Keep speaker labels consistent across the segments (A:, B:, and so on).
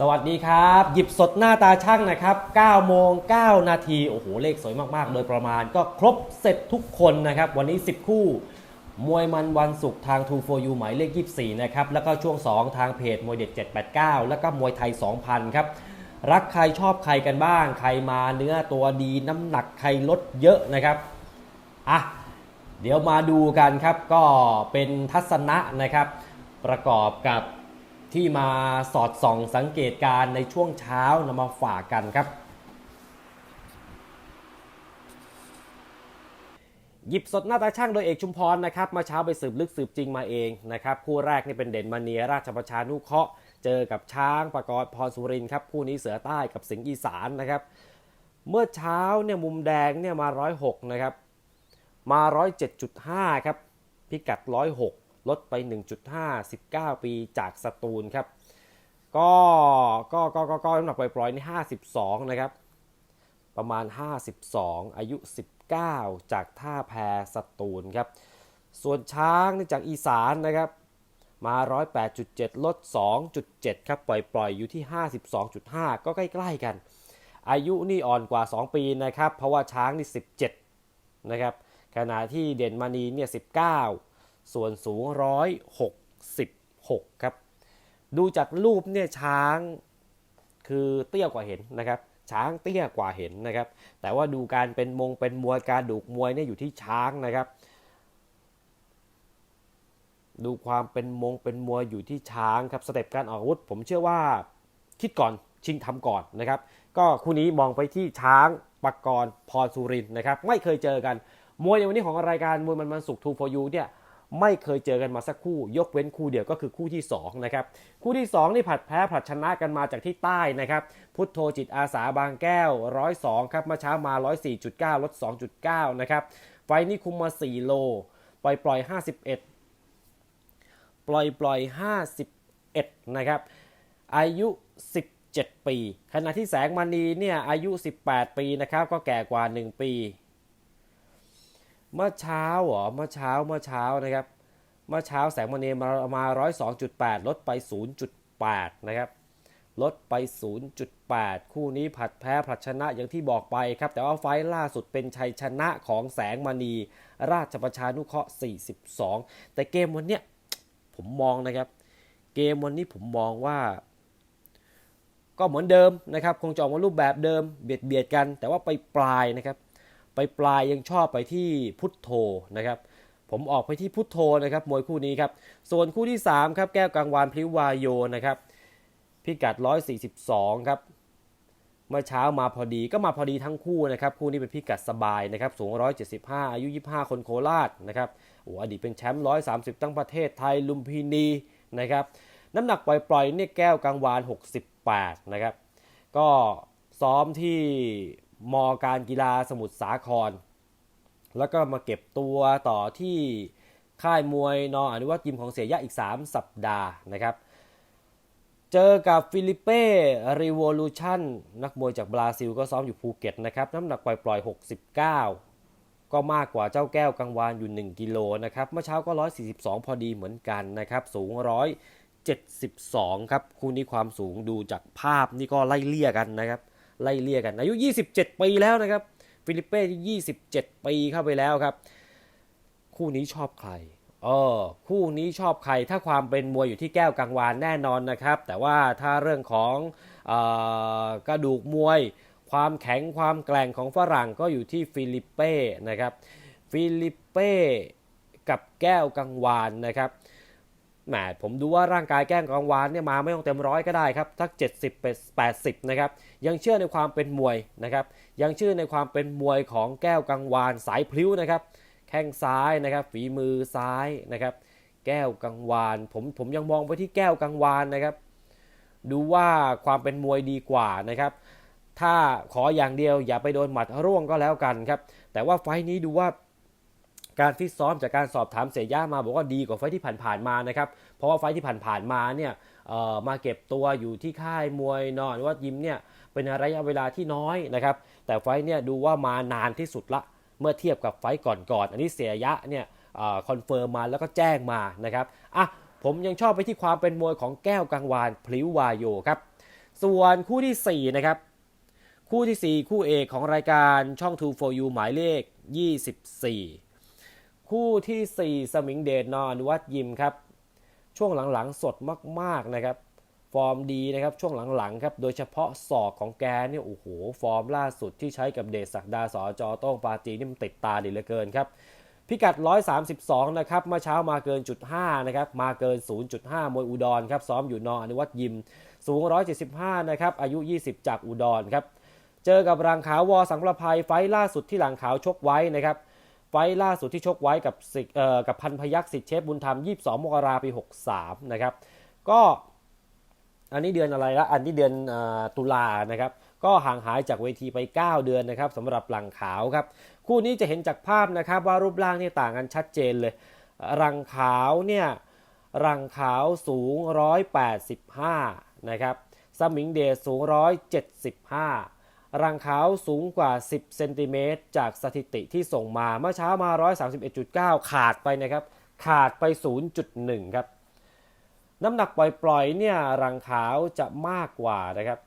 A: สวัสดีครับ หยิบสดหน้าตาช่างนะครับ9โมง9นาที โอ้โห เลขสวยมาก ๆ โดยประมาณก็ครบเสร็จทุกคนนะครับ วันนี้ 10 คู่ มวยมันวันศุกร์ทาง2 for you หมายเลข 24 นะครับ แล้วก็ช่วง 2 ทางเพจมวยเด็ด 789 แล้วก็มวยไทย 2,000 ครับ รักใครชอบใครกันบ้าง ใครมาเนื้อตัวดีน้ำหนักใครลดเยอะนะครับ อะ เดี๋ยวมาดูกันครับ ก็เป็นทัศนะนะครับ ประกอบกับ ที่มาสอดส่องสังเกตการณ์ในช่วงเช้านำมาฝากกันครับหยิบสดหน้าตาช่างโดยเอกชุมพรนะครับมาเช้าไปสืบลึกสืบจริงมาเองนะครับคู่แรกนี่เป็นเด่นมาเนียราชประชานุเคราะห์เจอกับช้างประกอบพรสุรินครับคู่นี้เสือใต้กับสิงห์อีสานนะครับ เมื่อเช้าเนี่ยมุมแดงเนี่ยมา 106 นะครับ มา 107.5 ครับ พิกัด 106 ลดไป 1.5 19 ปีจากสตูลครับ ก็ก็ก็ก็ก็น้ำหนักปล่อยๆนี่52 นะครับ ประมาณ 52 อายุ 19 จากท่าแพสตูลครับ ส่วนช้างนี่จากอีสานนะครับมา 108.7 ลด 2.7 ครับ ปล่อยปล่อยอยู่ที่ 52.5 ก็ใกล้ๆกัน อายุนี่อ่อนกว่า 2 ปีนะครับ เพราะว่าช้างนี่ 17 นะครับ ขณะที่เด่นมานีเนี่ย 19 ส่วนสูง 166 ครับ ดูจากรูปเนี่ยช้างคือเตี้ยกว่าเห็นนะครับ ช้างเตี้ยกว่าเห็นนะครับ แต่ว่าดูการเป็นมงเป็นมวยการดูกมวยเนี่ยอยู่ที่ช้างนะครับ ดูความเป็นมงเป็นมวยอยู่ที่ช้างครับสเต็ปการออกอาวุธ ผมเชื่อว่าคิดก่อนชิงทำก่อนนะครับ ก็คู่นี้มองไปที่ช้างปกรณ์พรสุรินนะครับ ไม่เคยเจอกัน มวยในวันนี้ของรายการมวยมันมันสุกทูฟอยูเนี่ย ไม่เคยเจอกันมาสักคู่ ยกเว้นคู่เดียวก็คือคู่ที่2นะครับคู่ที่ 2 นี่ผัดแพ้ผัดชนะกันมาจากที่ใต้นะครับพุทโธจิตอาสาบางแก้ว 102 ครับเมื่อเช้ามา 104.9 ลด 2.9 นะครับไฟนี้คุมมา 4 โล ปล่อยปล่อย 51 ปล่อยปล่อย 51 นะครับ อายุ 17 ปี ขณะที่แสงมณีเนี่ยอายุ 18 ปีนะครับก็แก่กว่า 1 ปี เมื่อเช้าเหรอเมื่อเช้าเมื่อเช้านะครับเมื่อเช้าแสงมณีมามา102.8 ลดไป 0.8 นะครับ ลดไป 0.8 คู่นี้ผัดแพ้ผัดชนะอย่างที่บอกไปครับ แต่ว่าไฟล์ล่าสุดเป็นชัยชนะของแสงมณี ราชประชานุเคราะห์ 42 แต่เกมวันเนี้ยผมมองนะครับ เกมวันนี้ผมมองว่า ก็เหมือนเดิมนะครับ คงจะออกมารูปแบบเดิมเบียดเบียดกัน แต่ว่าไปปลายนะครับ ไปปลายยังชอบไปที่พุทโธนะครับ ผมออกไปที่พุทโธนะครับมวยคู่นี้ครับ ส่วนคู่ที่3ครับแก้วกังวานพลิ้ววายโยนะครับพิกัด 142 ครับเมื่อเช้ามาพอดีก็มาพอดีทั้งคู่นะครับ คู่นี้เป็นพิกัดสบายนะครับ สูง 175 อายุ 25 คนโคราชนะครับโอ้อดีตเป็นแชมป์ 130 ตั้งประเทศไทยลุมพินีนะครับน้ำหนักปล่อยๆเนี่ยแก้วกังวาน 68 นะครับ ก็ซ้อมที่ มอการกีฬาสมุทรสาคร แล้วก็มาเก็บตัวต่อที่ค่ายมวยนออนุวัตยิมของเสียยะอีก 3 สัปดาห์นะครับ เจอกับฟิลิเป้รีวอลูชันนักมวยจากบราซิลก็ซ้อมอยู่ภูเก็ตนะครับ น้ำหนักปล่อยๆ 69ก็มากกว่าเจ้าแก้วกังวานอยู่ 1 กิโลนะครับ เมื่อเช้าก็ 142 พอดีเหมือนกันนะครับ สูง 172 ครับ คู่นี้ความสูงดูจากภาพนี่ก็ไล่เลี่ยกันนะครับ ไล่เลี่ยกันอายุ 27 ปีแล้วนะครับ ฟิลิปเป้ที่27 ปีเข้าไปแล้วครับ คู่นี้ชอบใครเออคู่นี้ชอบใครถ้าความเป็นมวยอยู่ที่แก้วกังวานแน่นอนนะครับ แต่ว่าถ้าเรื่องของออกระดูกมวย ความแข็งความแกร่งของฝรั่งก็อยู่ที่ฟิลิปเป้นะครับ ฟิลิปเป้กับแก้วกังวานนะครับ แหมผมดูว่าร่างกายแก้งกังวานเนี่ยมาไม่ต้องเต็มร้อยก็ได้ครับทัก70เป็น80นะครับยังเชื่อในความเป็นมวยนะครับยังเชื่อในความเป็นมวยของแก้วกังวานสายพลิ้วนะครับแข้งซ้ายนะครับฝีมือซ้ายนะครับแก้วกังวานผมผมยังมองไปที่แก้วกังวานนะครับดูว่าความเป็นมวยดีกว่านะครับถ้าขออย่างเดียวอย่าไปโดนหมัดร่วงก็แล้วกันครับแต่ว่าไฟนี้ดูว่า การฟิตซ้อมจากการสอบถามเสียย่ามาบอกว่าดีกว่าไฟที่ผ่านๆมานะครับ เพราะว่าไฟที่ผ่านๆมาเนี่ยมาเก็บตัวอยู่ที่ค่ายมวยนอนว่ายิมเนี่ยเป็นระยะเวลาที่น้อยนะครับ แต่ไฟเนี่ยดูว่ามานานที่สุดละเมื่อเทียบกับไฟก่อนๆอันนี้เสียยะเนี่ยคอนเฟิร์มมาแล้วก็แจ้งมานะครับอะผมยังชอบไปที่ความเป็นมวยของแก้วกังวานพลิ้ววายโยครับ ส่วนคู่ทีสี่4 นะครับ คู่ทีสี่ 4 คู่เอกของรายการช่อง 2 for you หมายเลข 24 คู่ทีสี่ 4 สมิงเดชนอนวัตยิมครับ ช่วงหลังๆสดมากๆนะครับ ฟอร์มดีนะครับช่วงหลังๆครับ โดยเฉพาะศอกของแกเนี่ยโอ้โห ฟอร์มล่าสุดที่ใช้กับเดชศักดาสอจอต้องปาจีนี่มันติดตาดีเหลือเกินครับพิกัด 132 นะครับ เมื่อเช้ามาเกินจุด5นะครับ มาเกิน 0.5 มวยอุดรครับ ซ้อมอยู่นออนุวัตยิม สูง 175 นะครับ อายุ 20 จากอุดรครับ เจอกับรังขาววอสังประภัยไฟล่าสุดที่หลังขาวชกไว้นะครับ ไฟล่าสุดที่ชกไว้กับสิเอ่อกับพันพยักษ์สิทธิเชฟบุญธรรม 22 มกราปี 63 นะครับ ก็อันนี้เดือนอะไรละอันนี้เดือนออตุลานะครับ ก็ห่างหายจากเวทีไป 9 เดือนนะครับสำหรับหลังขาวครับ คู่นี้จะเห็นจากภาพนะครับว่ารูปร่างนี่ต่างกันชัดเจนเลย รังขาวเนี่ยรังขาวสูง 185 นะครับ สมิงเดชสูง 175 รังขาวสูงกว่า 10 เซนติเมตรจากสถิติที่ส่งมา เมื่อเช้ามา 131.9 ขาดไปนะครับ ขาดไป 0.1 ครับ น้ำหนักปล่อยๆเนี่ยรังขาวจะมากกว่านะครับ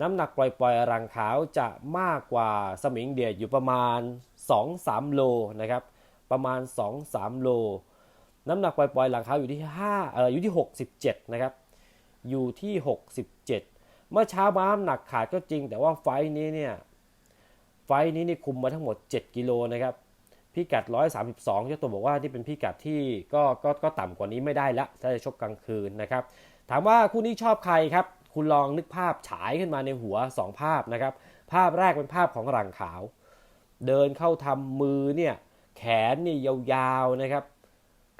A: น้ำหนักปล่อยๆ รังขาวจะมากกว่าสมิงเดียดอยู่ประมาณ 2-3 โลนะครับ ประมาณ 2-3 โล น้ำหนักปล่อยๆ รังขาวอยู่ที่5เอ่ออยู่ที่ 67 นะครับ อยู่ที่ 67 เมื่อเช้าม้าน้ำหนักขาดก็จริง แต่ว่าไฟนี้เนี่ยไฟนี้นี่คุมมาทั้งหมด 7 กิโลนะครับพิกัด 132เจ้าตัวบอกว่านี่เป็นพิกัดที่ก็ก็ก็ต่ำกว่านี้ไม่ได้ละถ้าจะชกกลางคืนนะครับ ถามว่าคู่นี้ชอบใครครับ คุณลองนึกภาพฉายขึ้นมาในหัว 2 ภาพนะครับ ภาพแรกเป็นภาพของหลังขาว เดินเข้าทำมือเนี่ยแขนนี่ยาวๆนะครับ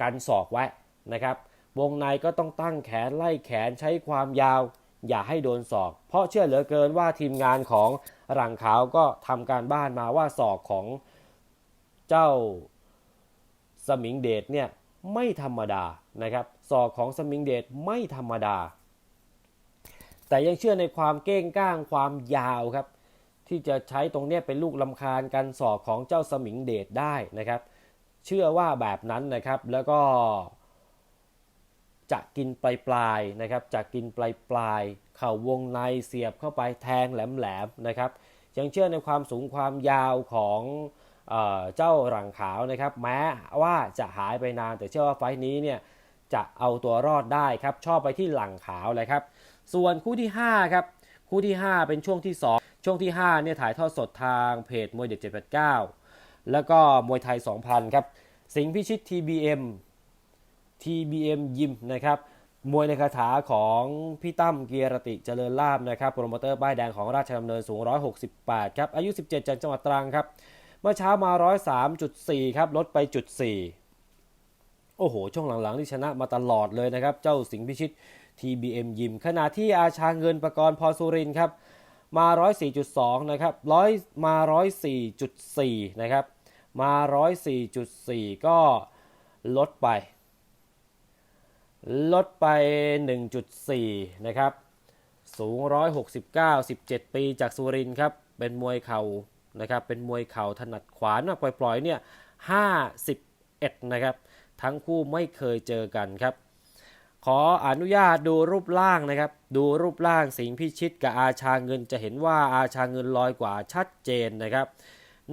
A: กันศอกไว้นะครับ วงในก็ต้องตั้งแขนไล่แขนใช้ความยาว อย่าให้โดนศอก เพราะเชื่อเหลือเกินว่าทีมงานของหลังขาวก็ทำการบ้านมาว่าศอกของเจ้าสมิงเดชเนี่ยไม่ธรรมดานะครับศอกของสมิงเดชไม่ธรรมดา แต่ยังเชื่อในความเก้งก้างความยาวครับ ที่จะใช้ตรงนี้เป็นลูกลำคาญกันศอกของเจ้าสมิงเดชได้นะครับ เชื่อว่าแบบนั้นนะครับแล้วก็ จะกินปลายปลายนะครับจะกินปลายปลายเข่าวงในเสียบเข้าไปแทงแหลมๆนะครับยังเชื่อในความสูงความยาวของเอเจ้าหลังขาวนะครับแม้ว่าจะหายไปนานแต่เชื่อว่าไฟท์นี้เนี่ยจะเอาตัวรอดได้ครับชอบไปที่หลังขาวเลยครับส่วนคู่ที่5ครับคู่ที่ 5 เป็นช่วงที่ 2 ช่วงที่5เนี่ยถ่ายทอดสดทางเพจมวยเด็ด789 แล้วก็มวยไทย 2,000 ครับสิงห์พิชิต TBM TBM ยิมนะครับมวยในคาถาของพี่ตั้มเกียรติเจริญลาบนะครับโปรโมเตอร์ป้ายแดงของราชดำเนินสูง 168 ครับ อายุ 17 จากจังหวัดตรังครับ เมื่อเช้ามา 103.4 ครับ ลดไปจุด4โอ้โห ช่วงหลังๆ ที่ชนะมาตลอดเลยนะครับ เจ้าสิงห์พิชิต TBM ยิม ขณะที่อาชาเงินประกรณ์พรสุรินครับ มา 104.2 นะครับร้อยมา 104.4 นะครับ มา 104.4 ก็ลดไป ลดไป 1.4 นะครับ สูง 169 17 ปีจากสุรินครับ เป็นมวยเข่านะครับ เป็นมวยเข่าถนัดขวาหนักปล่อยๆเนี่ย 51 นะครับ ทั้งคู่ไม่เคยเจอกันครับ ขออนุญาตดูรูปร่างนะครับ ดูรูปร่างสิงพิชิตกับอาชาเงินจะเห็นว่าอาชาเงินลอยกว่าชัดเจนนะครับ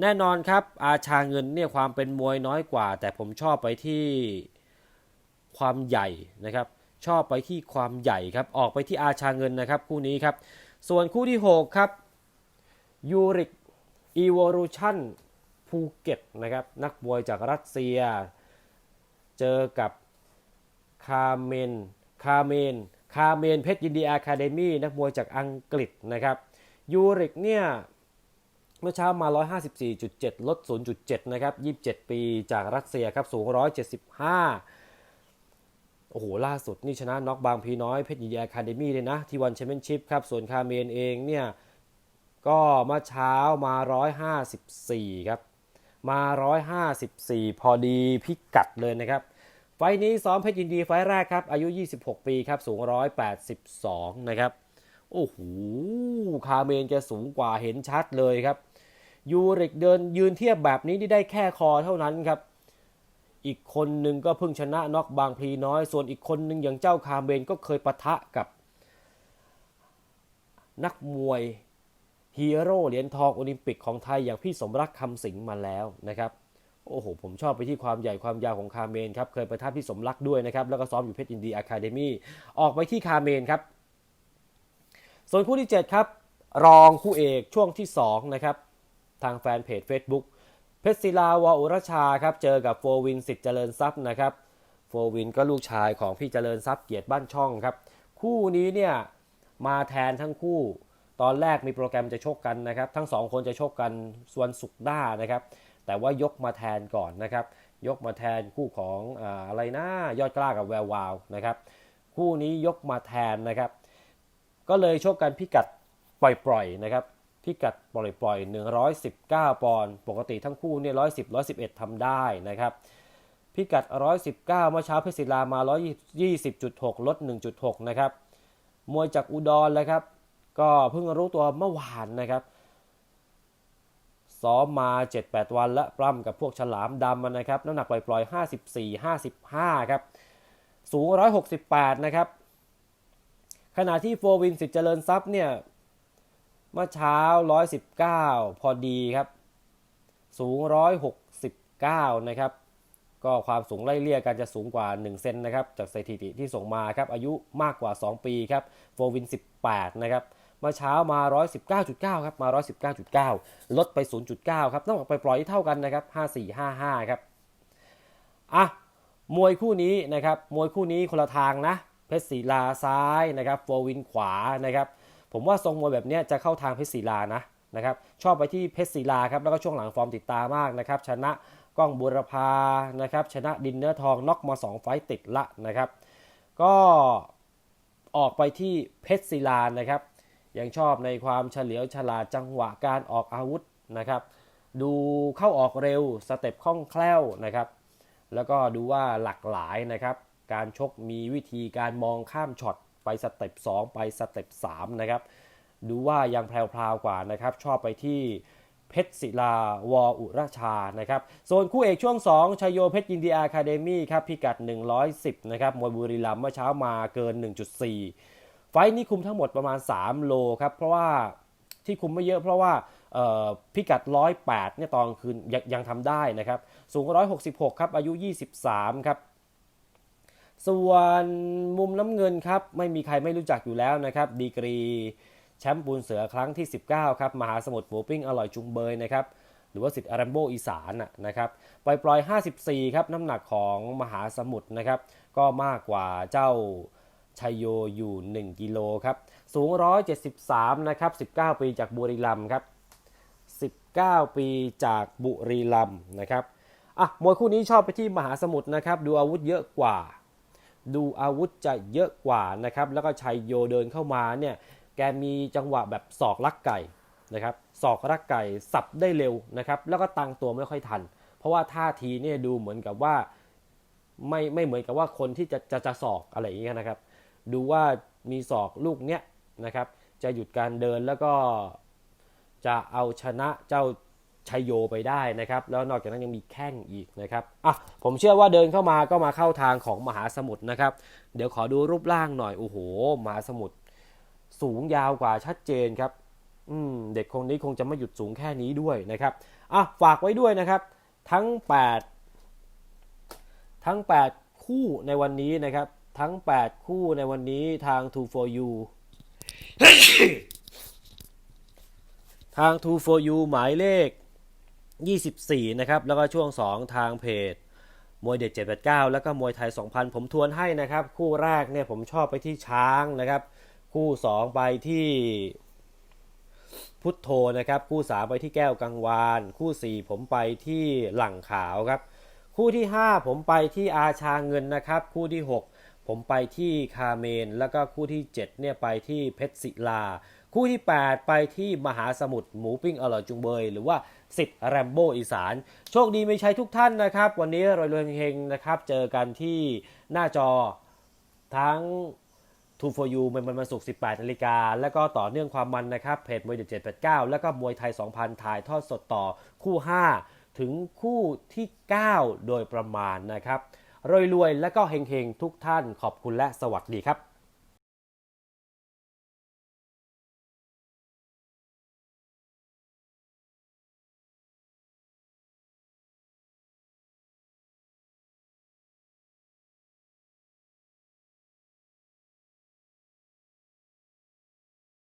A: แน่นอนครับอาชาเงินเนี่ยความเป็นมวยน้อยกว่า แต่ผมชอบไปที่ ความใหญ่นะครับชอบไปที่ความใหญ่ครับออกไปที่อาชาเงินนะครับคู่นี้ครับ ส่วนคู่ที่ 6 ครับยูริกอีวอรูชันภูเก็ตนะครับนักมวยจากรัสเซีย เจอกับคาเมนคาเมนคาเมนเพชรยินดีอะคาเดมี่นักมวยจากอังกฤษนะครับยูริกเนี่ยเมื่อเช้ามา 154.7 ลด 0.7 นะครับ 27 ปีจากรัสเซียครับ สูง 175 โอ้โห ล่าสุดนี่ชนะน็อกบางพีน้อยเพชรยินดีอคาเดมี่เลยนะ ที่วันแชมเปี้ยนชิพครับ ส่วนคาเมนเองเนี่ย ก็เมื่อเช้ามา 154 ครับ มา 154 พอดีพิกัดเลยนะครับ ไฟล์นี้ซ้อมเพชรยินดีไฟล์แรกครับ อายุ 26 ปีครับ สูง 182 นะครับ โอ้โห คาเมนแกสูงกว่าเห็นชัดเลยครับ ยูริกเดินยืนเทียบแบบนี้ที่ได้แค่คอเท่านั้นครับ อีกคนหนึ่งก็เพิ่งชนะน็อกบางพลีน้อย ส่วนอีกคนหนึ่งอย่างเจ้าคาเมนก็เคยปะทะกับนักมวยฮีโร่เหรียญทองโอลิมปิกของไทยอย่างพี่สมรักคำสิงมาแล้วนะครับ โอ้โห ผมชอบไปที่ความใหญ่ความยาวของคาเมนครับ เคยไปท่าพี่สมรักด้วยนะครับ แล้วก็ซ้อมอยู่เพชรยินดีอะคาเดมี่ออกไปที่คาเมนครับ ส่วนคู่ที่ 7 ครับ รองคู่เอกช่วงที่ 2 นะครับ ทางแฟนเพจ Facebook ชรศิลาวอุรชาครับเจอกับโฟวินสิทธิ์เจริญทรัพย์นะครับโฟวินก็ลูกชายของพี่เจริญทรัพย์เกียรติบ้านช่องครับ คู่นี้เนี่ยมาแทนทั้งคู่ ตอนแรกมีโปรแกรมจะชกกันนะครับ ทั้งสองคนจะชกกันส่วนสุกร์หน้านะครับ แต่ว่ายกมาแทนก่อนนะครับ ยกมาแทนคู่ของอาอะไรนะยอดกล้ากับแวววาวนะครับ คู่นี้ยกมาแทนนะครับ ก็เลยชกกันพิกัดปล่อยๆนะครับ พิกัดปล่อยๆ 119 ปอนด์ปกติทั้งคู่เนี่ย110 111ทำได้นะครับพิกัด 119 เมื่อเช้าเพชรศิลามา 120.6 ลด 1.6 นะครับ มวยจากอุดรเลยครับ ก็เพิ่งรู้ตัวเมื่อวานนะครับ ซ้อมมา 7-8 วันและปล้ำกับพวกฉลามดำมานะครับ น้ำหนักปล่อยๆ 54 55 ครับ สูง 168 นะครับ ขณะที่โฟวินสิทธิ์เจริญทรัพย์เนี่ย มื่อเช้า 119 พอดีครับ สูง 169 นะครับ ก็ความสูงไล่เลี่ยกันจะสูงกว่า 1 เซนนะครับ จากสถิติที่ส่งมาครับ อายุมากกว่า 2 ปีครับโฟวิน 18 นะครับเมื่อเช้ามา 119.9 ครับ มา 119.9 ลดไป 0.9 ครับต้องออกไปปล่อยที่เท่ากันนะครับ 5455 ครับ อะ มวยคู่นี้นะครับ มวยคู่นี้คนละทางนะ เพชรศรีลาซ้ายนะครับโฟวินขวานะครับ ผมว่าทรงมวยแบบนี้จะเข้าทางเพชรศรีลานะนะครับชอบไปที่เพชรศรีลาครับแล้วก็ช่วงหลังฟอร์มติดตามากนะครับชนะก้องบุรพานะครับชนะดินเนื้อทองน็อกมา 2 ไฟต์ติดละนะครับ ก็ออกไปที่เพชรศิลานะครับ ยังชอบในความเฉลียวฉลาดจังหวะการออกอาวุธนะครับ ดูเข้าออกเร็วสเต็ปคล่องแคล่วนะครับ แล้วก็ดูว่าหลากหลายนะครับ การชกมีวิธีการมองข้ามช็อต ไปสเต็ป2ไปสเต็ป3นะครับดูว่ายังแพรวๆกว่านะครับ ชอบไปที่เพชรศิลาวออุราชานะครับส่วนคู่เอกช่วง 2ชัยโยเพชรยินดีอาคาเดมี่ครับพิกัด 110นะครับมวยบุรีรัมย์เมื่อเช้ามาเกิน 1.4 ไฟนี้คุมทั้งหมดประมาณ 3 โลครับ เพราะว่าที่คุมไม่เยอะเพราะว่าพิกัด 108เนี่ยตอนคืนยังยังทำได้นะครับ สูง 166 ครับ อายุ 23 ครับ ส่วนมุมน้ำเงินครับไม่มีใครไม่รู้จักอยู่แล้วนะครับดีกรีแชมป์ปูนเสือครั้งที่ 19 ครับ มหาสมุทรหมูปิ้งอร่อยจุงเบยนะครับ หรือว่าสิทธิ์อารัมโบอีสานนะนะครับปล่อยปล่อย 54 ครับ น้ำหนักของมหาสมุทรนะครับ ก็มากกว่าเจ้าชัยโยอยู่ 1 กิโลครับ สูง 173 นะครับ 19 ปีจากบุรีรัมย์ครับ 19 ปีจากบุรีรัมย์นะครับ อะ มวยคู่นี้ชอบไปที่มหาสมุทรนะครับ ดูอาวุธเยอะกว่า ดูอาวุธจะเยอะกว่านะครับแล้วก็ชัยโยเดินเข้ามาเนี่ยแกมีจังหวะแบบศอกลักไก่นะครับศอกลักไก่สับได้เร็วนะครับแล้วก็ตั้งตัวไม่ค่อยทัน เพราะว่าท่าทีเนี่ยดูเหมือนกับว่าไม่ไม่เหมือนกับว่าคนที่จะจะจะศอกอะไรอย่างเงี้ยนะครับ ดูว่ามีศอกลูกเนี้ยนะครับจะหยุดการเดินแล้วก็จะเอาชนะเจ้า ชัยโยไปได้นะครับ แล้วนอกจากนั้นยังมีแข้งอีกนะครับอะผมเชื่อว่าเดินเข้ามาก็มาเข้าทางของมหาสมุทรนะครับ เดี๋ยวขอดูรูปร่างหน่อย โอ้โห มหาสมุทรสูงยาวกว่าชัดเจนครับอืมเด็กคนนี้คงจะไม่หยุดสูงแค่นี้ด้วยนะครับอะฝากไว้ด้วยนะครับ ทั้ง 8 ทั้ง 8 คู่ในวันนี้นะครับ ทั้ง 8 คู่ในวันนี้ทาง2 for you ทาง2 for you หมายเลข 24 นะครับ แล้วก็ช่วง 2 ทางเพจ มวยเด็ด 789 แล้วก็มวยไทย 2,000 ผมทวนให้นะครับ คู่แรกเนี่ยผมชอบไปที่ช้างนะครับ คู่ 2 ไปที่พุทโธนะครับ คู่ 3 ไปที่แก้วกังวาน คู่ 4 ผมไปที่หลังขาวครับ คู่ที่ 5 ผมไปที่อาชาเงินนะครับ คู่ที่ 6 ผมไปที่คาเมน แล้วก็คู่ที่ 7 เนี่ยไปที่เพชรศิลา คู่ที่ 8 ไปที่มหาสมุทรหมูปิ้งอร่อยจุงเบย หรือว่า สิทธิ์แรมโบ้อีสาน โชคดีไม่ใช่ทุกท่านนะครับ วันนี้รอยรวยเฮงนะครับเจอกันที่หน้าจอทั้ง2 for you เป็นวันศุก 18 นาฬิกา แล้วก็ต่อเนื่องความมันนะครับ เพจมวยเด็ด789 แล้วก็มวยไทย 2,000 ถ่ายทอดสดต่อคู่ 5 ถึงคู่ที่ 9 โดยประมาณนะครับ รวยๆและก็เฮงๆทุกท่านขอบคุณและสวัสดีครับ